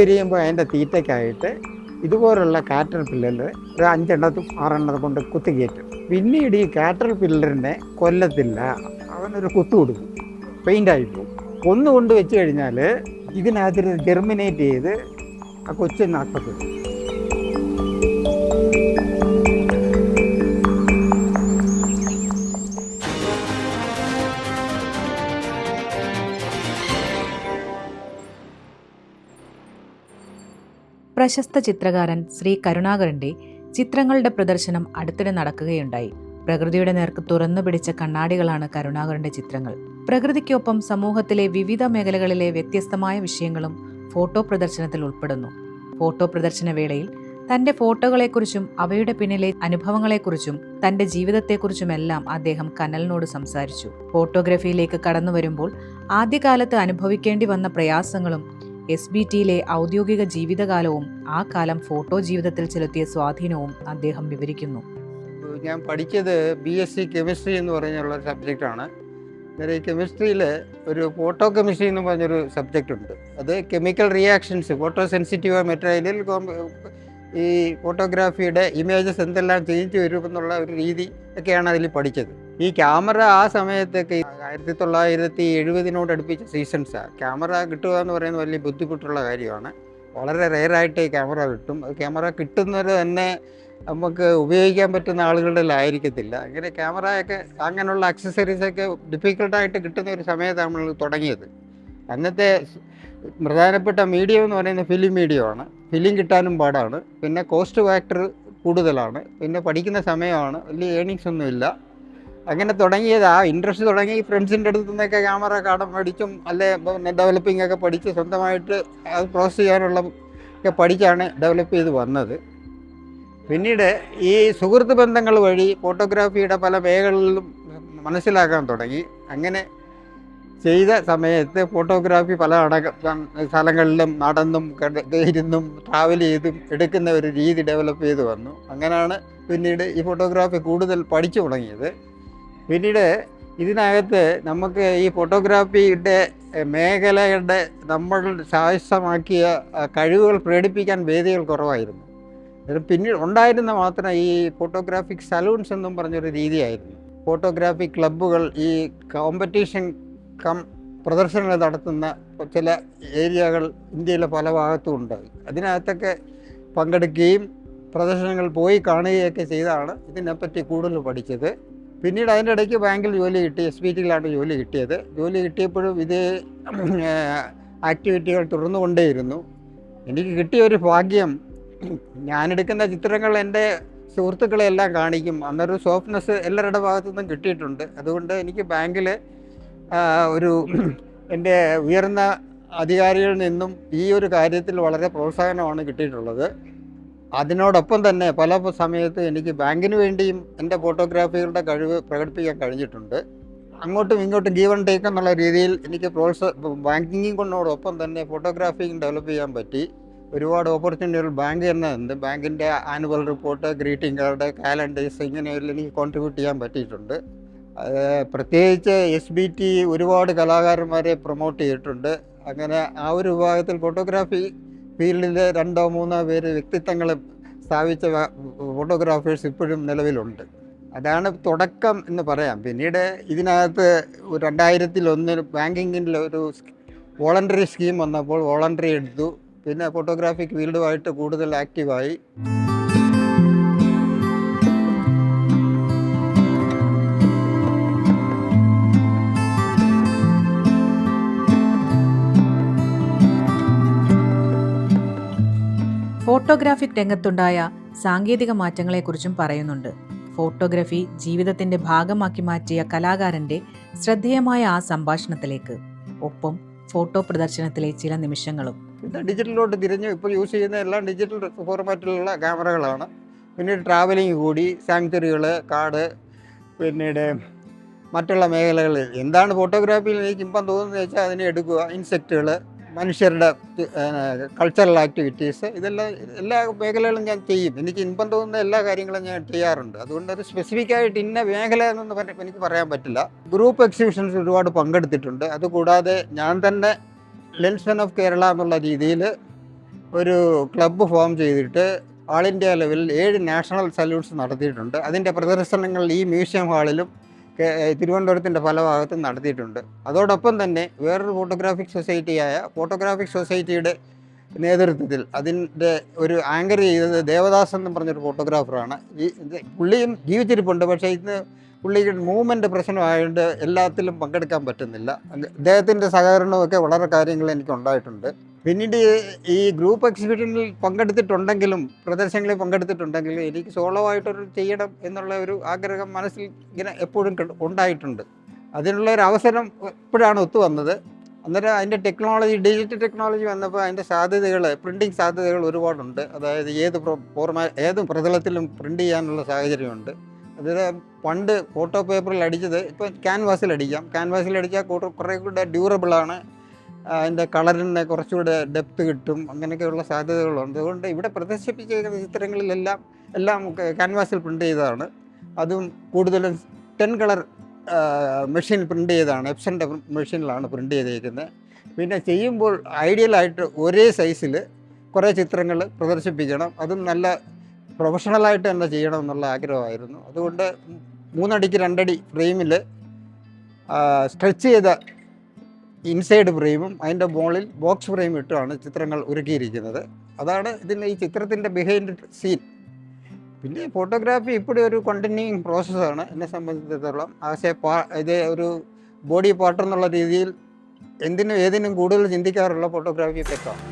വിരിയുമ്പോൾ അതിന്റെ തീറ്റയ്ക്കായിട്ട് ഇതുപോലുള്ള കാറ്റർ പില്ലർ ഒരു അഞ്ചെണ്ണത്തും ആറെണ്ണത്തും കൊണ്ട് കുത്തി കയറ്റും. പിന്നീട് ഈ കാറ്റർ പില്ലറിനെ കൊല്ലത്തില്ല. അവനൊരു കുത്തു കൊടുക്കും. പെയിന്റായി പോകും. കൊന്നുകൊണ്ട് വെച്ച് കഴിഞ്ഞാൽ ഇതിനകത്ത് ജെർമിനേറ്റ് ചെയ്ത് ആ കൊച്ചു നഷ്ടപ്പെടും പ്രശസ്ത ചിത്രകാരൻ ശ്രീ കരുണാകരന്റെ ചിത്രങ്ങളുടെ പ്രദർശനം അടുത്തിടെ നടക്കുകയുണ്ടായി. പ്രകൃതിയുടെ നേർക്ക് തുറന്നു പിടിച്ച കണ്ണാടികളാണ് കരുണാകരന്റെ ചിത്രങ്ങൾ. പ്രകൃതിക്കൊപ്പം സമൂഹത്തിലെ വിവിധ മേഖലകളിലെ വ്യത്യസ്തമായ വിഷയങ്ങളും ഫോട്ടോ പ്രദർശനത്തിൽ ഉൾപ്പെടുന്നു. ഫോട്ടോ പ്രദർശന വേളയിൽ തന്റെ ഫോട്ടോകളെക്കുറിച്ചും അവയുടെ പിന്നിലെ അനുഭവങ്ങളെക്കുറിച്ചും തന്റെ ജീവിതത്തെക്കുറിച്ചുമെല്ലാം അദ്ദേഹം കനലിനോട് സംസാരിച്ചു. ഫോട്ടോഗ്രാഫിയിലേക്ക് കടന്നു വരുമ്പോൾ ആദ്യകാലത്ത് അനുഭവിക്കേണ്ടി വന്ന പ്രയാസങ്ങളും എസ് ബി ടിയിലെ ഔദ്യോഗിക ജീവിതകാലവും ആ കാലം ഫോട്ടോ ജീവിതത്തിൽ ചെലുത്തിയ സ്വാധീനവും അദ്ദേഹം വിവരിക്കുന്നു. ഞാൻ പഠിച്ചത് ബി എസ് സി കെമിസ്ട്രി എന്ന് പറഞ്ഞുള്ള സബ്ജക്റ്റാണ്. അന്നേരം ഈ കെമിസ്ട്രിയിൽ ഒരു ഫോട്ടോ കെമിസ്ട്രി എന്ന് പറഞ്ഞൊരു സബ്ജക്റ്റ് ഉണ്ട് അത് കെമിക്കൽ റിയാക്ഷൻസ് ഫോട്ടോ സെൻസിറ്റീവ് മെറ്റീരിയലിൽ ഈ ഫോട്ടോഗ്രാഫിയുടെ ഇമേജസ് എന്തെല്ലാം ചേഞ്ച് വരും എന്നുള്ള ഒരു രീതി ഒക്കെയാണ് അതിൽ പഠിച്ചത്. ഈ ക്യാമറ ആ സമയത്തൊക്കെ ആയിരത്തി തൊള്ളായിരത്തി എഴുപതിനോട് അടുപ്പിച്ച സീസൺസാണ് ക്യാമറ കിട്ടുക എന്ന് പറയുന്നത് വലിയ ബുദ്ധിമുട്ടുള്ള കാര്യമാണ്. വളരെ റെയറായിട്ട് ക്യാമറ കിട്ടും. ക്യാമറ കിട്ടുന്നത് തന്നെ നമുക്ക് ഉപയോഗിക്കാൻ പറ്റുന്ന ആളുകളുടെ ആയിരിക്കത്തില്ല അങ്ങനെ ക്യാമറയൊക്കെ അങ്ങനെയുള്ള അക്സസറീസൊക്കെ ഡിഫിക്കൽട്ടായിട്ട് കിട്ടുന്ന ഒരു സമയത്താണ് നമ്മൾ തുടങ്ങിയത്. അന്നത്തെ പ്രധാനപ്പെട്ട മീഡിയം എന്ന് പറയുന്നത് ഫിലിം മീഡിയമാണ് ഫിലിം കിട്ടാനും പാടാണ്. പിന്നെ കോസ്റ്റ് ഫാക്ടർ കൂടുതലാണ്. പിന്നെ പഠിക്കുന്ന സമയമാണ്. വലിയ ഏണിങ്സ് ഒന്നുമില്ല. അങ്ങനെ തുടങ്ങിയത്. ആ ഇൻട്രസ്റ്റ് തുടങ്ങി. ഫ്രണ്ട്സിന്റെ അടുത്ത് നിന്നൊക്കെ ക്യാമറ കടം പഠിച്ചും അല്ലെ ഡെവലപ്പിംഗ് ഒക്കെ പഠിച്ച് സ്വന്തമായിട്ട് അത് പ്രോസസ് ചെയ്യാനുള്ള ഒക്കെ പഠിച്ചാണ് ഡെവലപ്പ് ചെയ്ത് വന്നത്. പിന്നീട് ഈ സുഹൃത്ത് ബന്ധങ്ങൾ വഴി ഫോട്ടോഗ്രാഫിയുടെ പല മേഖലകളിലും മനസ്സിലാക്കാൻ തുടങ്ങി. അങ്ങനെ ചെയ്ത സമയത്ത് ഫോട്ടോഗ്രാഫി പല അടക്ക സ്ഥലങ്ങളിലും നടന്നും ഇരുന്നും ട്രാവൽ ചെയ്തും എടുക്കുന്ന ഒരു രീതി ഡെവലപ്പ് ചെയ്ത് വന്നു. അങ്ങനെയാണ് പിന്നീട് ഈ ഫോട്ടോഗ്രാഫി കൂടുതൽ പഠിച്ചു തുടങ്ങിയത്. പിന്നീട് ഇതിനകത്ത് നമുക്ക് ഈ ഫോട്ടോഗ്രാഫിയുടെ മേഖലയുടെ നമ്മൾ സാഹസമാക്കിയ കഴിവുകൾ പ്രകടിപ്പിക്കാൻ വേദികൾ കുറവായിരുന്നു. പിന്നീട് ഉണ്ടായിരുന്ന മാത്രം ഈ ഫോട്ടോഗ്രാഫിക് സലൂൺസ് എന്നും പറഞ്ഞൊരു രീതിയായിരുന്നു. ഫോട്ടോഗ്രാഫി ക്ലബ്ബുകൾ ഈ കോമ്പറ്റീഷൻ കം പ്രദർശനങ്ങൾ നടത്തുന്ന ചില ഏരിയകൾ ഇന്ത്യയിലെ പല ഭാഗത്തും ഉണ്ട്. അതിനകത്തൊക്കെ പങ്കെടുക്കുകയും പ്രദർശനങ്ങൾ പോയി കാണുകയൊക്കെ ചെയ്താണ് ഇതിനെപ്പറ്റി കൂടുതൽ പഠിച്ചത്. പിന്നീട് അതിന്റെ ഇടയ്ക്ക് ബാങ്കിൽ ജോലി കിട്ടി എസ് ബി ടിയിലാണ് ജോലി കിട്ടിയത്. ജോലി കിട്ടിയപ്പോഴും ഇതേ ആക്ടിവിറ്റികൾ തുടർന്നുകൊണ്ടേയിരുന്നു. എനിക്ക് കിട്ടിയ ഒരു ഭാഗ്യം ഞാനെടുക്കുന്ന ചിത്രങ്ങൾ എന്റെ സുഹൃത്തുക്കളെല്ലാം കാണിക്കും. അന്നൊരു സോഫ്റ്റ്നെസ് എല്ലാവരുടെ ഭാഗത്തു നിന്നും കിട്ടിയിട്ടുണ്ട്. അതുകൊണ്ട് എനിക്ക് ബാങ്കിൽ ഒരു എന്റെ ഉയർന്ന അധികാരികളിൽ നിന്നും ഈ ഒരു കാര്യത്തിൽ വളരെ പ്രോത്സാഹനമാണ് കിട്ടിയിട്ടുള്ളത്. അതിനോടൊപ്പം തന്നെ പല സമയത്ത് എനിക്ക് ബാങ്കിന് വേണ്ടിയും എന്റെ ഫോട്ടോഗ്രാഫികളുടെ കഴിവ് പ്രകടിപ്പിക്കാൻ കഴിഞ്ഞിട്ടുണ്ട്. അങ്ങോട്ടും ഇങ്ങോട്ടും ഗീവൺ ടേക്ക് എന്നുള്ള രീതിയിൽ എനിക്ക് പ്രോത്സാ ബാങ്കിങ് കൊണ്ടോടൊപ്പം തന്നെ ഫോട്ടോഗ്രാഫിയും ഡെവലപ്പ് ചെയ്യാൻ പറ്റി. ഒരുപാട് ഓപ്പർച്യൂണിറ്റികൾ ബാങ്ക് തന്നെ ഉണ്ട്. ബാങ്കിന്റെ annual report greeting card calendars ഇങ്ങനെയെല്ലാം എനിക്ക് കോൺട്രിബ്യൂട്ട് ചെയ്യാൻ പറ്റിയിട്ടുണ്ട്. പ്രത്യേകിച്ച് എസ് ബി ടി ഒരുപാട് കലാകാരന്മാരെ പ്രൊമോട്ട് ചെയ്തിട്ടുണ്ട്. അങ്ങനെ ആ ഒരു വിഭാഗത്തിൽ ഫോട്ടോഗ്രാഫി ഫീൽഡിൽ രണ്ടോ മൂന്നോ പേര് വ്യക്തിത്വങ്ങൾ സ്ഥാപിച്ച ഫോട്ടോഗ്രാഫേഴ്സ് ഇപ്പോഴും നിലവിലുണ്ട്. അതാണ് തുടക്കം എന്ന് പറയാം. പിന്നീട് ഇതിനകത്ത് രണ്ടായിരത്തിൽ ഒന്ന് ബാങ്കിങ്ങിന്റെ ഒരു വോളണ്ടറി സ്കീം വന്നപ്പോൾ വോളണ്ടറി എടുത്തു. പിന്നെ ഫോട്ടോഗ്രാഫിക് ഫീൽഡുമായിട്ട് കൂടുതൽ ആക്റ്റീവായി ഫോട്ടോഗ്രാഫിക് രംഗത്തുണ്ടായ സാങ്കേതിക മാറ്റങ്ങളെക്കുറിച്ചും പറയുന്നുണ്ട്. ഫോട്ടോഗ്രാഫി ജീവിതത്തിന്റെ ഭാഗമാക്കി മാറ്റിയ കലാകാരന്റെ ശ്രദ്ധേയമായ ആ സംഭാഷണത്തിലേക്ക്. ഒപ്പം ഫോട്ടോ പ്രദർശനത്തിലെ ചില നിമിഷങ്ങളും. ഡിജിറ്റലിലോട്ട് തിരിഞ്ഞു ഇപ്പോൾ യൂസ് ചെയ്യുന്ന എല്ലാം ഡിജിറ്റൽ ഫോർമാറ്റിലുള്ള ക്യാമറകളാണ്. പിന്നീട് ട്രാവലിംഗ് കൂടി സാങ്ച്വറികൾ കാട് പിന്നീട് മറ്റുള്ള മേഖലകളിൽ. എന്താണ് ഫോട്ടോഗ്രാഫിയിൽ എനിക്ക് ഇപ്പം തോന്നുന്നത് വെച്ചാൽ അതിനെ എടുക്കുക ഇൻസെക്റ്റുകൾ മനുഷ്യരുടെ കൾച്ചറൽ ആക്ടിവിറ്റീസ് ഇതെല്ലാം എല്ലാ മേഖലകളും ഞാൻ ചെയ്യും. എനിക്ക് ഇൻപം തോന്നുന്ന എല്ലാ കാര്യങ്ങളും ഞാൻ ചെയ്യാറുണ്ട്. അതുകൊണ്ട് അത് സ്പെസിഫിക് ആയിട്ട് ഇന്ന മേഖല എന്നൊന്നും എനിക്ക് പറയാൻ പറ്റില്ല. ഗ്രൂപ്പ് എക്സിബിഷൻസ് ഒരുപാട് പങ്കെടുത്തിട്ടുണ്ട്. അതുകൂടാതെ ഞാൻ തന്നെ ലെൻസ്മെൻ ഓഫ് കേരള എന്നുള്ള രീതിയിൽ ഒരു ക്ലബ്ബ് ഫോം ചെയ്തിട്ട് ആൾ ഇന്ത്യ ലെവലിൽ ഏഴ് നാഷണൽ സല്യൂട്ട്സ് നടത്തിയിട്ടുണ്ട്. അതിന്റെ പ്രദർശനങ്ങൾ ഈ മ്യൂസിയം ഹാളിലും തിരുവനന്തപുരത്തിന്റെ പല ഭാഗത്തും നടത്തിയിട്ടുണ്ട്. അതോടൊപ്പം തന്നെ വേറൊരു ഫോട്ടോഗ്രാഫിക് സൊസൈറ്റിയായ ഫോട്ടോഗ്രാഫിക് സൊസൈറ്റിയുടെ നേതൃത്വത്തിൽ അതിന്റെ ഒരു ആങ്കർ ചെയ്തത് ദേവദാസ് എന്ന് പറഞ്ഞൊരു ഫോട്ടോഗ്രാഫറാണ് ഈ പുള്ളിയും ജീവിച്ചിരിപ്പുണ്ട്. പക്ഷേ ഇന്ന് പുള്ളിക്ക് മൂവ്മെന്റ് പ്രശ്നമായതുകൊണ്ട് എല്ലാത്തിലും പങ്കെടുക്കാൻ പറ്റുന്നില്ല. അദ്ദേഹത്തിന്റെ സഹകരണമൊക്കെ വളരെ കാര്യങ്ങൾ എനിക്ക് ഉണ്ടായിട്ടുണ്ട്. പിന്നീട് ഈ ഗ്രൂപ്പ് എക്സിബിഷനിൽ പങ്കെടുത്തിട്ടുണ്ടെങ്കിലും പ്രദർശനങ്ങളിൽ പങ്കെടുത്തിട്ടുണ്ടെങ്കിലും എനിക്ക് സോളോ ആയിട്ടൊരു ചെയ്യണം എന്നുള്ള ഒരു ആഗ്രഹം മനസ്സിൽ ഇങ്ങനെ എപ്പോഴും ഉണ്ടായിട്ടുണ്ട്. അതിനുള്ള ഒരു അവസരം എപ്പോഴാണ് ഒത്തു വന്നത്. അന്നേരം അതിന്റെ ടെക്നോളജി ഡിജിറ്റൽ ടെക്നോളജി വന്നപ്പോൾ അതിന്റെ സാധ്യതകൾ പ്രിന്റിങ് സാധ്യതകൾ ഒരുപാടുണ്ട്. അതായത് ഏത് ഫോർമാ ഏത് പ്രതലത്തിലും പ്രിന്റ് ചെയ്യാനുള്ള സാഹചര്യമുണ്ട്. അതായത് പണ്ട് ഫോട്ടോ പേപ്പറിൽ അടിച്ചത് ഇപ്പോൾ ക്യാൻവാസിൽ അടിക്കാം. ക്യാൻവാസിൽ അടിച്ചാൽ കുറേ കൂടെ ഡ്യൂറബിളാണ് അതിന്റെ കളറിന് കുറച്ചുകൂടെ ഡെപ്ത് കിട്ടും. അങ്ങനെയൊക്കെയുള്ള സാധ്യതകളുണ്ട്. അതുകൊണ്ട് ഇവിടെ പ്രദർശിപ്പിച്ചിരിക്കുന്ന ചിത്രങ്ങളിലെല്ലാം എല്ലാം ക്യാൻവാസിൽ പ്രിന്റ് ചെയ്തതാണ്. അതും കൂടുതലും ടെൻ കളർ മെഷീൻ പ്രിന്റ് ചെയ്തതാണ്. എപ്സന്റെ മെഷീനിലാണ് പ്രിന്റ് ചെയ്തിരിക്കുന്നത്. പിന്നെ ചെയ്യുമ്പോൾ ഐഡിയലായിട്ട് ഒരേ സൈസിൽ കുറേ ചിത്രങ്ങൾ പ്രദർശിപ്പിക്കണം. അതും നല്ല പ്രൊഫഷണലായിട്ട് തന്നെ ചെയ്യണം എന്നുള്ള ആഗ്രഹമായിരുന്നു. അതുകൊണ്ട് മൂന്നടിക്ക് രണ്ടടി ഫ്രെയിമിൽ സ്ട്രെച്ച് ചെയ്ത ഇൻസൈഡ് ഫ്രെയിമും അതിന്റെ മുകളിൽ ബോക്സ് ഫ്രെയിം ഇട്ടുമാണ് ചിത്രങ്ങൾ ഒരുക്കിയിരിക്കുന്നത്. അതാണ് ഇതിന്റെ ഈ ചിത്രത്തിന്റെ ബിഹൈൻഡ് സീൻ പിന്നെ ഫോട്ടോഗ്രാഫി ഇപ്പോഴും ഒരു കണ്ടിന്യൂയിങ് പ്രോസസ്സാണ് എന്നെ സംബന്ധിച്ചിടത്തോളം ആശയ പാ ഇത് ഒരു ബോഡി പാർട്ട് എന്നുള്ള രീതിയിൽ എന്തിനും ഏതിനും കൂടുതൽ ചിന്തിക്കാറുള്ള ഫോട്ടോഗ്രാഫിയെ പറ്റാണ്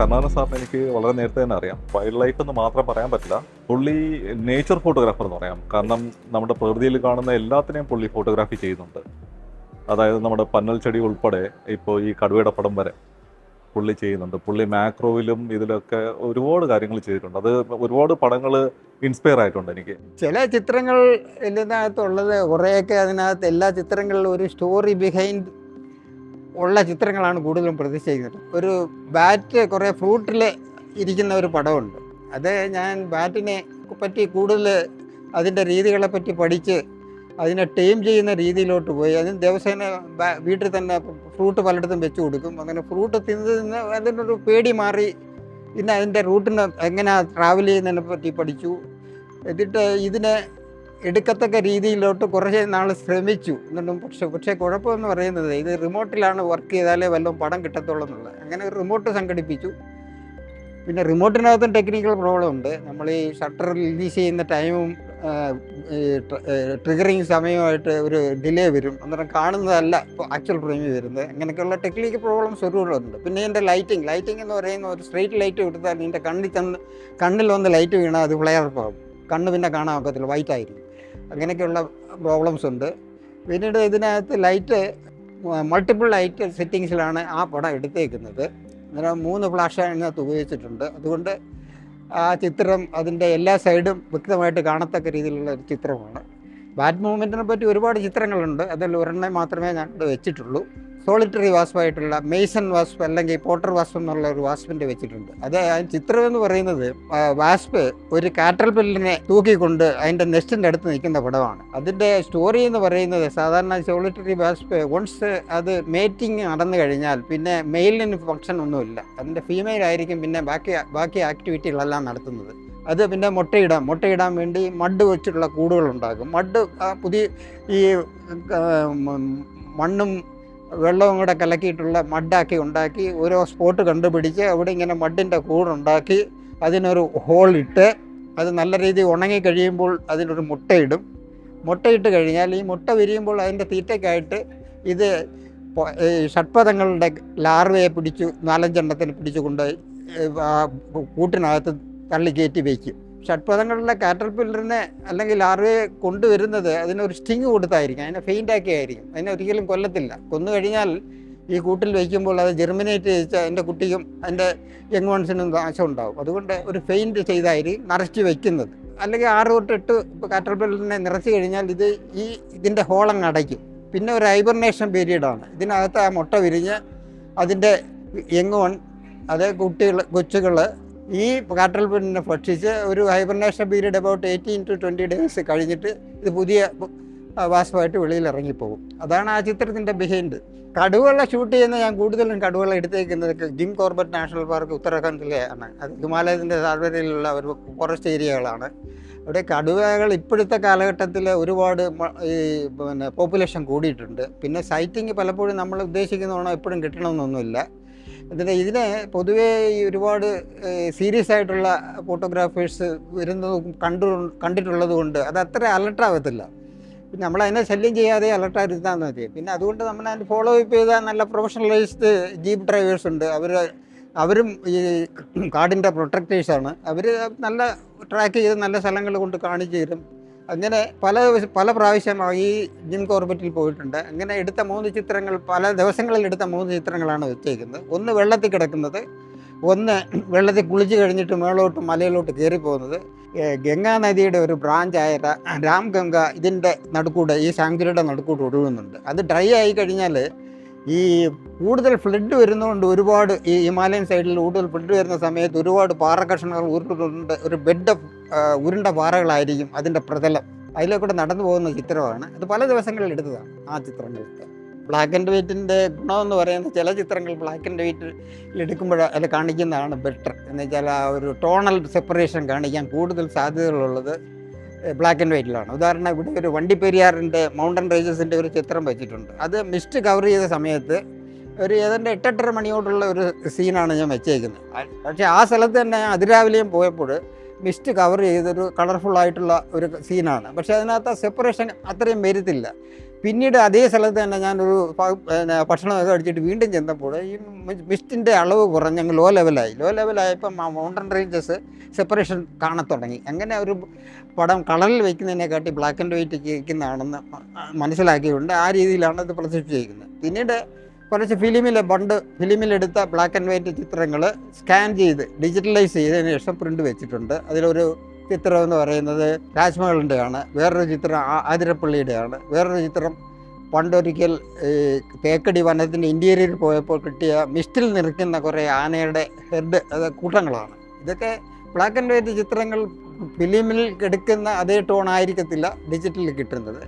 കർണാടക സാറിന് എനിക്ക് വളരെ നേരത്തെ തന്നെ അറിയാം. വൈൽഡ് ലൈഫ് എന്ന് മാത്രം പറയാൻ പറ്റില്ല. പുള്ളി നേച്ചർ ഫോട്ടോഗ്രാഫർ എന്ന് പറയാം. കാരണം നമ്മുടെ പ്രകൃതിയിൽ കാണുന്ന എല്ലാത്തിനെയും പുള്ളി ഫോട്ടോഗ്രാഫി ചെയ്യുന്നുണ്ട്. അതായത് നമ്മുടെ പന്നൽ ചെടി ഉൾപ്പെടെ ഇപ്പോൾ ഈ കടുവയുടെ പടം വരെ പുള്ളി ചെയ്യുന്നുണ്ട്. പുള്ളി മാക്രോയിലും ഇതിലൊക്കെ ഒരുപാട് കാര്യങ്ങൾ ചെയ്തിട്ടുണ്ട്. അത് ഒരുപാട് പടങ്ങൾ ഇൻസ്പയർ ആയിട്ടുണ്ട് എനിക്ക്. ചില ചിത്രങ്ങൾ ഇതിനകത്തുള്ളത് കുറേയൊക്കെ അതിനകത്ത് എല്ലാ ചിത്രങ്ങളിലും ഒരു സ്റ്റോറി ബിഹൈൻഡ് ഉള്ള ചിത്രങ്ങളാണ് കൂടുതലും പ്രതീക്ഷിക്കുന്നത് ഒരു ബാറ്റ് കുറേ ഫ്രൂട്ടിൽ ഇരിക്കുന്ന ഒരു പടമുണ്ട്. അത് ഞാൻ ബാറ്റിനെ പറ്റി കൂടുതൽ അതിന്റെ രീതികളെ പറ്റി പഠിച്ച് അതിനെ ടീം ചെയ്യുന്ന രീതിയിലോട്ട് പോയി. അതിന് ദിവസേന വീട്ടിൽ തന്നെ ഫ്രൂട്ട് പലയിടത്തും വെച്ച് കൊടുക്കും. അങ്ങനെ ഫ്രൂട്ട് തിന്ന് തിന്ന് അതിനൊരു പേടി മാറി. പിന്നെ അതിന്റെ റൂട്ടിന് എങ്ങനെ ട്രാവൽ ചെയ്യുന്നതിനെ പറ്റി പഠിച്ചു. എന്നിട്ട് ഇതിനെ എടുക്കത്തക്ക രീതിയിലോട്ട് കുറേ നാൾ ശ്രമിച്ചു. എന്നിട്ടും പക്ഷെ പക്ഷേ കുഴപ്പമെന്ന് പറയുന്നത് ഇത് റിമോട്ടിലാണ് വർക്ക് ചെയ്താലേ വല്ലതും പടം കിട്ടത്തുള്ളൂ എന്നുള്ളത്. അങ്ങനെ റിമോട്ട് സംഘടിപ്പിച്ചു. പിന്നെ റിമോട്ടിനകത്തും ടെക്നിക്കൽ പ്രോബ്ലം ഉണ്ട് നമ്മൾ ഈ ഷട്ടർ റിലീസ് ചെയ്യുന്ന ടൈമും ട്രിഗറിങ് സമയമായിട്ട് ഒരു ഡിലേ വരും. അന്നേരം കാണുന്നതല്ല ഇപ്പോൾ ആക്ച്വൽ ഫ്രെയിമിൽ വരുന്നത്. അങ്ങനെയൊക്കെയുള്ള ടെക്നിക്കൽ പ്രോബ്ലംസ് ഒരുപാടുണ്ട്. പിന്നെ ഇതിന്റെ ലൈറ്റിംഗ് ലൈറ്റിംഗ് എന്ന് പറയുന്ന ഒരു സ്ട്രെയിറ്റ് ലൈറ്റ് കൊടുത്താൽ നിന്റെ കണ്ണിൽ ചെന്ന് കണ്ണിൽ വന്ന് ലൈറ്റ് വീണാൽ അത് ഫ്ലെയർ പോകും കണ്ണ് പിന്നെ കാണാൻ ഒക്കത്തില്ല. വൈറ്റ് ആയിരിക്കും. അങ്ങനെയൊക്കെയുള്ള പ്രോബ്ലംസ് ഉണ്ട്. പിന്നീട് ഇതിനകത്ത് ലൈറ്റ് മൾട്ടിപ്പിൾ ലൈറ്റ് സെറ്റിങ്സിലാണ് ആ പടം എടുത്തേക്കുന്നത്. അന്നേരം മൂന്ന് ഫ്ലാഷ് അതിനകത്ത് ഉപയോഗിച്ചിട്ടുണ്ട്. അതുകൊണ്ട് ആ ചിത്രം അതിന്റെ എല്ലാ സൈഡും വ്യക്തമായിട്ട് കാണത്തക്ക രീതിയിലുള്ള ഒരു ചിത്രമാണ്. ബാറ്റ് മൂവ്മെന്റിനെ പറ്റി ഒരുപാട് ചിത്രങ്ങളുണ്ട്. അതിൽ ഒരെണ്ണം മാത്രമേ ഞാൻ വെച്ചിട്ടുള്ളൂ. സോളിറ്ററി വാസ്പായിട്ടുള്ള മെയ്സൺ വാസ്പ് അല്ലെങ്കിൽ പോട്ടർ വാസ്പ് എന്നുള്ള ഒരു വാസ്പിന്റെ വെച്ചിട്ടുണ്ട്. അത് ചിത്രം എന്ന് പറയുന്നത് വാസ്പ് ഒരു കാറ്റൽ പെല്ലിനെ തൂക്കിക്കൊണ്ട് അതിന്റെ നെസ്റ്റിന്റെ അടുത്ത് നിൽക്കുന്ന പടമാണ്. അതിന്റെ സ്റ്റോറി എന്ന് പറയുന്നത് സാധാരണ സോളിറ്ററി വാസ്പ് വൺസ് അത് മേറ്റിംഗ് നടന്നു കഴിഞ്ഞാൽ പിന്നെ മെയിലിന് ഫംഗ്ഷൻ ഒന്നുമില്ല. അതിന്റെ ഫീമെയിൽ ആയിരിക്കും പിന്നെ ബാക്കി ബാക്കി ആക്ടിവിറ്റികളെല്ലാം നടത്തുന്നത്. അത് പിന്നെ മുട്ടയിടാം. മുട്ടയിടാൻ വേണ്ടി മഡ് വെച്ചിട്ടുള്ള കൂടുകളുണ്ടാക്കും മഡ് പുതിയ ഈ മണ്ണും വെള്ളവും കൂടെ കലക്കിയിട്ടുള്ള മഡാക്കി ഉണ്ടാക്കി ഓരോ സ്പോട്ട് കണ്ടുപിടിച്ച് അവിടെ ഇങ്ങനെ മഡിന്റെ കൂടുണ്ടാക്കി അതിനൊരു ഹോൾ ഇട്ട് അത് നല്ല രീതിയിൽ ഉണങ്ങി കഴിയുമ്പോൾ അതിനൊരു മുട്ടയിടും. മുട്ടയിട്ട് കഴിഞ്ഞാൽ ഈ മുട്ട വിരിയുമ്പോൾ അതിന്റെ തീറ്റയ്ക്കായിട്ട് ഇത് ഷഡ്പഥങ്ങളുടെ ലാർവയെ പിടിച്ചു നാലഞ്ചെണ്ണത്തിന് പിടിച്ചു കൊണ്ടുപോയി കൂട്ടിനകത്ത് തള്ളി കയറ്റി വയ്ക്കും ഷഡ്പഥങ്ങളിലെ കാറ്റൽ പില്ലറിനെ അല്ലെങ്കിൽ ആർവയെ കൊണ്ടുവരുന്നത് അതിനൊരു സ്റ്റിങ് കൊടുത്തായിരിക്കും. അതിനെ ഫെയിന്റ് ആക്കി ആയിരിക്കും അതിനെ ഒരിക്കലും കൊല്ലത്തില്ല. കൊന്നു കഴിഞ്ഞാൽ ഈ കൂട്ടിൽ വയ്ക്കുമ്പോൾ അത് ജെർമിനേറ്റ് ചെയ്ത് അതിന്റെ കുട്ടിക്കും അതിന്റെ യങ് വൺസിനും നാശം ഉണ്ടാവും. അതുകൊണ്ട് ഒരു ഫെയിന്റ് ചെയ്തായിരിക്കും നിറച്ച് വയ്ക്കുന്നത്. അല്ലെങ്കിൽ ആറ് തൊട്ട് എട്ട് കാറ്റൽ പില്ലറിനെ നിറച്ച് കഴിഞ്ഞാൽ ഇത് ഈ ഇതിന്റെ ഹോളങ്ങ് അടയ്ക്കും. പിന്നെ ഒരു ഹൈബർനേഷൻ പീരീഡാണ് ഇതിനകത്ത് ആ മുട്ട വിരിഞ്ഞ് അതിന്റെ യങ് വൺ അത് കുട്ടികൾ കൊച്ചുകൾ ഈ കാട്ടൽ പുല്ലിനെ ഭക്ഷിച്ച് ഒരു hibernation period about eighteen to twenty days കഴിഞ്ഞിട്ട് ഇത് പുതിയ വാസമായിട്ട് വെളിയിൽ ഇറങ്ങിപ്പോകും. അതാണ് ആ ചിത്രത്തിന്റെ ബിഹൈൻഡ് കടുവകളെ ഷൂട്ട് ചെയ്യുന്ന ഞാൻ കൂടുതലും കടുവകളെ എടുത്തേക്കുന്നത് ജിം കോർബറ്റ് നാഷണൽ പാർക്ക് ഉത്തരാഖണ്ഡിലെ ആണ് അത് ഹിമാലയത്തിന്റെ താഴ്വരയിലുള്ള ഒരു ഫോറസ്റ്റ് ഏരിയകളാണ് അവിടെ കടുവകൾ ഇപ്പോഴത്തെ കാലഘട്ടത്തിൽ ഒരുപാട് ഈ പിന്നെ പോപ്പുലേഷൻ കൂടിയിട്ടുണ്ട്. പിന്നെ സൈറ്റിങ് പലപ്പോഴും നമ്മൾ ഉദ്ദേശിക്കുന്നതോണം എപ്പോഴും കിട്ടണമെന്നൊന്നുമില്ല. ഇതിന് ഇതിനെ പൊതുവേ ഈ ഒരുപാട് സീരിയസ് ആയിട്ടുള്ള ഫോട്ടോഗ്രാഫേഴ്സ് വരുന്നത് കണ്ടു കണ്ടിട്ടുള്ളത് കൊണ്ട് അത് അത്ര അലർട്ടാവത്തില്ല പിന്നെ നമ്മൾ അതിനെ ശല്യം ചെയ്യാതെ അലർട്ടായിരുന്നാന്ന് മതി പിന്നെ അതുകൊണ്ട് നമ്മൾ അതിന് ഫോളോ അപ്പ് ചെയ്ത നല്ല പ്രൊഫഷണലൈസ്ഡ് ജീപ്പ് ഡ്രൈവേഴ്സ് ഉണ്ട്. അവർ അവരും ഈ കാടിന്റെ പ്രൊട്ടക്റ്റേഴ്സാണ് അവർ നല്ല ട്രാക്ക് ചെയ്ത് നല്ല സ്ഥലങ്ങൾ കൊണ്ട് കാണിച്ചു തരും. അങ്ങനെ പല പല പ്രാവശ്യം ഈ ജിം കോർബറ്റിൽ പോയിട്ടുണ്ട്. അങ്ങനെ എടുത്ത മൂന്ന് ചിത്രങ്ങൾ പല ദിവസങ്ങളിൽ എടുത്ത മൂന്ന് ചിത്രങ്ങളാണ് വെച്ചേക്കുന്നത്. ഒന്ന് വെള്ളത്തിൽ കിടക്കുന്നത് ഒന്ന് വെള്ളത്തിൽ കുളിച്ച് കഴിഞ്ഞിട്ട് മേളോട്ട് മലയിലോട്ട് കയറി പോകുന്നത് ഏ, ഗംഗാ നദിയുടെ ഒരു ബ്രാഞ്ചായ രാം ഗംഗ ഇതിന്റെ നടുക്കൂടെ ഈ സാങ്കുലിയുടെ നടുക്കൂടെ ഒഴുകുന്നുണ്ട്. അത് ഡ്രൈ ആയി കഴിഞ്ഞാൽ ഈ കൂടുതൽ ഫ്ലഡ് വരുന്നതുകൊണ്ട് ഒരുപാട് ഈ ഹിമാലയൻ സൈഡിൽ കൂടുതൽ ഫ്ലഡ് വരുന്ന സമയത്ത് ഒരുപാട് പാറക്കഷണങ്ങൾ ഉരുട്ടുണ്ട് ഒരു ബെഡ് ഓഫ് ഉരുണ്ട പാറകളായിരിക്കും അതിന്റെ പ്രതലം. അതിലേക്കൂടെ നടന്നു പോകുന്ന ചിത്രമാണ്. അത് പല ദിവസങ്ങളിൽ എടുത്തതാണ് ആ ചിത്രങ്ങളൊക്കെ ബ്ലാക്ക് ആൻഡ് വൈറ്റിന്റെ ഗുണമെന്ന് പറയുന്നത് ചില ചിത്രങ്ങൾ ബ്ലാക്ക് ആൻഡ് വൈറ്റിൽ എടുക്കുമ്പോൾ അത് കാണിക്കുന്നതാണ് ബെറ്റർ എന്ന് വെച്ചാൽ ആ ഒരു ടോണൽ സെപ്പറേഷൻ കാണിക്കാൻ കൂടുതൽ സാധ്യതകളുള്ളത് ബ്ലാക്ക് ആൻഡ് വൈറ്റിലാണ് ഉദാഹരണം ഇവിടെ ഒരു വണ്ടിപ്പെരിയാറിന്റെ മൗണ്ടൻ റേഞ്ചസിന്റെ ഒരു ചിത്രം വെച്ചിട്ടുണ്ട്. അത് മിസ്റ്റ് കവർ ചെയ്ത സമയത്ത് ഒരു ഏതാണ്ട് എട്ടെട്ടര മണിയോടുള്ള ഒരു സീനാണ് ഞാൻ വെച്ചേക്കുന്നത്. പക്ഷേ ആ സ്ഥലത്ത് തന്നെ അതിരാവിലെയും പോയപ്പോൾ മിസ്റ്റ് കവർ ചെയ്തൊരു കളർഫുൾ ആയിട്ടുള്ള ഒരു സീനാണ് പക്ഷേ അതിനകത്ത് സെപ്പറേഷൻ അത്രയും വരുത്തില്ല. പിന്നീട് അതേ സ്ഥലത്ത് തന്നെ ഞാനൊരു ഭക്ഷണമൊക്കെ അടിച്ചിട്ട് വീണ്ടും ചെന്നപ്പോൾ ഈ മിസ്റ്റിന്റെ അളവ് കുറഞ്ഞങ്ങ് ലോ ലെവലായി ലോ ലെവലായപ്പം ആ മൗണ്ടൻ റേഞ്ചസ് സെപ്പറേഷൻ കാണാൻ തുടങ്ങി. അങ്ങനെ ഒരു പടം കളറിൽ വയ്ക്കുന്നതിനെക്കാട്ടി ബ്ലാക്ക് ആൻഡ് വൈറ്റ് വയ്ക്കുന്നതാണെന്ന് മനസ്സിലാക്കിയുണ്ട് ആ രീതിയിലാണ് ഇത് പ്രദർശിപ്പിച്ചിരിക്കുന്നത് പിന്നീട് കുറച്ച് ഫിലിമിൽ പണ്ട് ഫിലിമിലെടുത്ത ബ്ലാക്ക് ആൻഡ് വൈറ്റ് ചിത്രങ്ങൾ സ്കാൻ ചെയ്ത് ഡിജിറ്റലൈസ് ചെയ്തതിന് ശേഷം പ്രിന്റ് വെച്ചിട്ടുണ്ട്. അതിലൊരു ചിത്രം എന്ന് പറയുന്നത് രാജ്മഹലിന്റെയാണ് വേറൊരു ചിത്രം ആതിരപ്പള്ളിയുടെയാണ്. വേറൊരു ചിത്രം പണ്ടൊരിക്കൽ തേക്കടി വനത്തിന്റെ ഇന്റീരിയറിൽ പോയപ്പോൾ കിട്ടിയ മിസ്റ്റിൽ നിൽക്കുന്ന കുറേ ആനയുടെ ഹെഡ് കൂട്ടങ്ങളാണ്. ഇതൊക്കെ ബ്ലാക്ക് ആൻഡ് വൈറ്റ് ചിത്രങ്ങൾ ഫിലിമിൽ എടുക്കുന്ന അതേ ടോൺ ആയിരിക്കത്തില്ല ഡിജിറ്റലിൽ കിട്ടുന്നത്.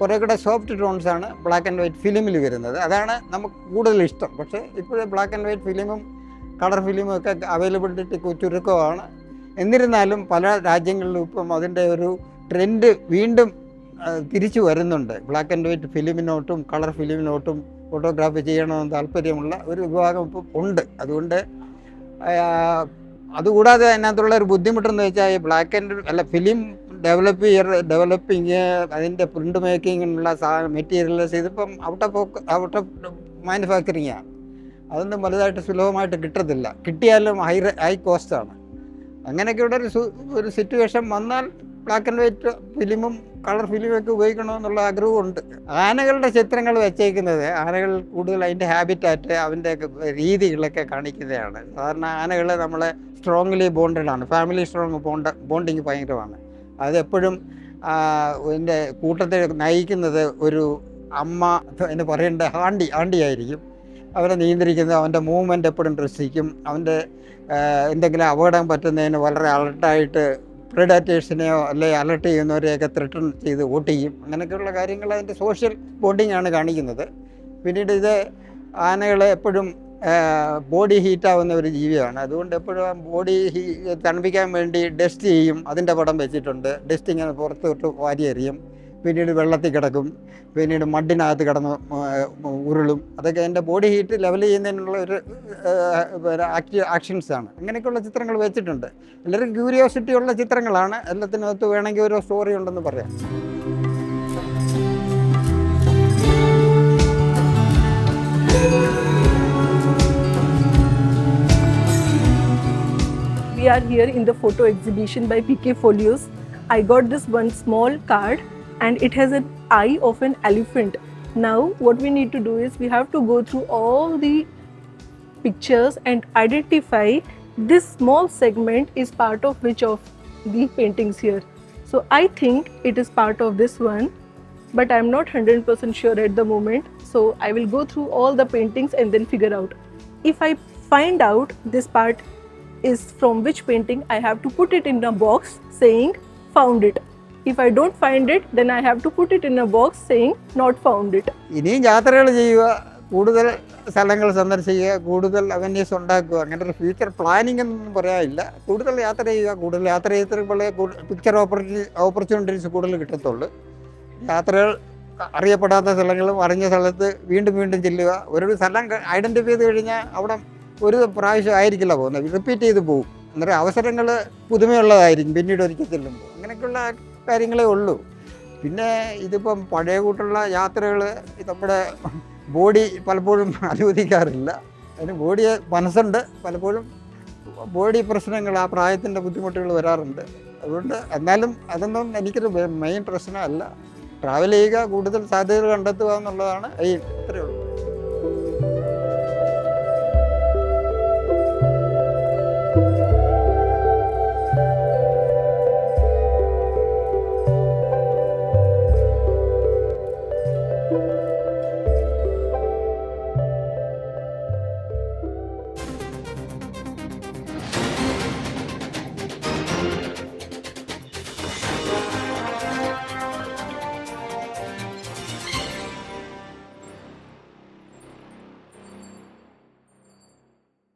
കുറേ കൂടെ സോഫ്റ്റ് ടോൺസ് ആണ് ബ്ലാക്ക് ആൻഡ് വൈറ്റ് ഫിലിമിൽ വരുന്നത്. അതാണ് നമുക്ക് കൂടുതൽ ഇഷ്ടം. പക്ഷേ ഇപ്പോഴേ ബ്ലാക്ക് ആൻഡ് വൈറ്റ് ഫിലിമും കളർ ഫിലിമും ഒക്കെ അവൈലബിലിറ്റി ചുരുക്കമാണ് എന്നിരുന്നാലും പല രാജ്യങ്ങളിലും ഇപ്പം അതിന്റെ ഒരു ട്രെൻഡ് വീണ്ടും തിരിച്ചു വരുന്നുണ്ട്. ബ്ലാക്ക് ആൻഡ് വൈറ്റ് ഫിലിമിനോട്ടും കളർ ഫിലിമിനോട്ടും ഫോട്ടോഗ്രാഫി ചെയ്യണമെന്ന് താല്പര്യമുള്ള ഒരു വിഭാഗം ഇപ്പം ഉണ്ട്. അതുകൊണ്ട് അതുകൂടാതെ അതിനകത്തുള്ള ഒരു ബുദ്ധിമുട്ടെന്ന് വെച്ചാൽ ബ്ലാക്ക് ആൻഡ് അല്ല ഫിലിം ഡെവലപ്പ് ചെയ്യ ഡെവലപ്പിങ് അതിന്റെ പ്രിന്റ് മേക്കിങ്ങിനുള്ള സാ മെറ്റീരിയൽസ് ഇതിപ്പം out of out of manufacturing ആണ് അതൊന്നും വലുതായിട്ട് സുലഭമായിട്ട് കിട്ടത്തില്ല. കിട്ടിയാലും ഹൈ ഹൈ കോസ്റ്റാണ് അങ്ങനെയൊക്കെയുള്ള ഒരു ഒരു സിറ്റുവേഷൻ വന്നാൽ ബ്ലാക്ക് ആൻഡ് വൈറ്റ് ഫിലിമും കളർ ഫിലിമൊക്കെ ഉപയോഗിക്കണമെന്നുള്ള ആഗ്രഹമുണ്ട്. ആനകളുടെ ചിത്രങ്ങൾ വെച്ചേക്കുന്നത് ആനകൾ കൂടുതൽ അതിന്റെ ഹാബിറ്റാറ്റ് അവന്റെ രീതികളൊക്കെ കാണിക്കുന്നതാണ്. സാധാരണ ആനകൾ നമ്മളെ സ്ട്രോങ്ലി ബോണ്ടഡ് ആണ്. ഫാമിലി സ്ട്രോങ് ബോണ്ട് ബോണ്ടിങ് ഭയങ്കരമാണ്. അതെപ്പോഴും എന്റെ കൂട്ടത്തെ നയിക്കുന്നത് ഒരു അമ്മ എന്ന് പറയേണ്ട ആണ്ടി ആണ്ടിയായിരിക്കും. അവരെ നിയന്ത്രിക്കുന്നത് അവന്റെ മൂവ്മെന്റ് എപ്പോഴും രസിക്കും അവന്റെ എന്തെങ്കിലും അപകടം പറ്റുന്നതിന് വളരെ അലർട്ടായിട്ട് പ്രിഡാറ്റേഴ്സിനെയോ അല്ലെ അലർട്ട് ചെയ്യുന്നവരെയൊക്കെ ത്രിട്ടൺ ചെയ്ത് ചെയ്യും. അങ്ങനെയൊക്കെയുള്ള കാര്യങ്ങൾ അതിന്റെ സോഷ്യൽ ബോണ്ടിങ്ങാണ് കാണിക്കുന്നത്. പിന്നീട് ഇത് ആനകളെ എപ്പോഴും ബോഡി ഹീറ്റാവുന്ന ഒരു ജീവിയാണ്. അതുകൊണ്ട് എപ്പോഴും ബോഡി ഹീ തണുപ്പിക്കാൻ വേണ്ടി ഡസ്റ്റ് ചെയ്യും. അതിന്റെ പടം വെച്ചിട്ടുണ്ട്. ഡസ്റ്റ് ഇങ്ങനെ പുറത്തോട്ട് വാരി എറിയും. പിന്നീട് വെള്ളത്തിൽ കിടക്കും. പിന്നീട് മഡിനകത്ത് കിടന്ന് ഉരുളും. അതൊക്കെ എന്റെ ബോഡി ഹീറ്റ് ലെവൽ ചെയ്യുന്നതിനുള്ള ഒരു ആക്ടി ആക്ഷൻസാണ് അങ്ങനെയൊക്കെയുള്ള ചിത്രങ്ങൾ വെച്ചിട്ടുണ്ട്. എല്ലാവരും ക്യൂരിയോസിറ്റി ഉള്ള ചിത്രങ്ങളാണ്. എല്ലാത്തിനകത്ത് വേണമെങ്കിൽ ഒരു സ്റ്റോറി ഉണ്ടെന്ന് പറയാം. We are here in the photo exhibition by PK Folios. I got this one small card and it has an eye of an elephant. Now, what we need to do is we have to go through all the pictures and identify this small segment is part of which of the paintings here. So, I think it is part of this one, but I'm not 100% sure at the moment. So, I will go through all the paintings and then figure out. If I find out this part is from which painting I have to put it in a box saying found it. If I don't find it, then I have to put it in a box saying not found it. ഇനിയും യാത്രകൾ ചെയ്യുക കൂടുതൽ സ്ഥലങ്ങൾ സന്ദർശിക്കുക കൂടുതൽ അവന്യസ് ഉണ്ടാക്കുക അങ്ങനെ ഒരു ഫ്യൂച്ചർ പ്ലാനിംഗ് എന്നൊന്നും പറയാനില്ല കൂടുതൽ യാത്ര ചെയ്യുക കൂടുതൽ യാത്ര ചെയ്തപ്പോഴേ പിക്ചർ ഓപ്പർച്യൂ ഓപ്പർച്യൂണിറ്റീസ് കൂടുതൽ കിട്ടത്തുള്ളൂ യാത്രകൾ അറിയപ്പെടാത്ത സ്ഥലങ്ങളും അറിഞ്ഞ സ്ഥലത്ത് വീണ്ടും വീണ്ടും ചെല്ലുക ഒരു സ്ഥലം ഐഡന്റിഫൈ ചെയ്ത് കഴിഞ്ഞാൽ അവിടെ ഒരു പ്രാവശ്യം ആയിരിക്കില്ല പോകുന്നത്. റിപ്പീറ്റ് ചെയ്ത് പോകും. അന്നേരം അവസരങ്ങൾ പുതുമയുള്ളതായിരിക്കും. പിന്നീട് ഒരിക്കൽ ചെല്ലുമ്പോൾ. അങ്ങനെയൊക്കെയുള്ള കാര്യങ്ങളേ ഉള്ളൂ. പിന്നെ ഇതിപ്പം പഴയ കൂട്ടുള്ള യാത്രകൾ നമ്മുടെ ബോഡി പലപ്പോഴും അനുവദിക്കാറില്ല. അതിന് ബോഡിയെ മനസ്സുണ്ട് പലപ്പോഴും. ബോഡി പ്രശ്നങ്ങൾ ആ പ്രായത്തിന്റെ ബുദ്ധിമുട്ടുകൾ വരാറുണ്ട്. അതുകൊണ്ട് എന്നാലും അതൊന്നും എനിക്കൊരു മെയിൻ പ്രശ്നമല്ല. ട്രാവൽ ചെയ്യുക കൂടുതൽ സാധ്യതകൾ കണ്ടെത്തുക എന്നുള്ളതാണ് ഈ ഇത്രയേ ഉള്ളൂ.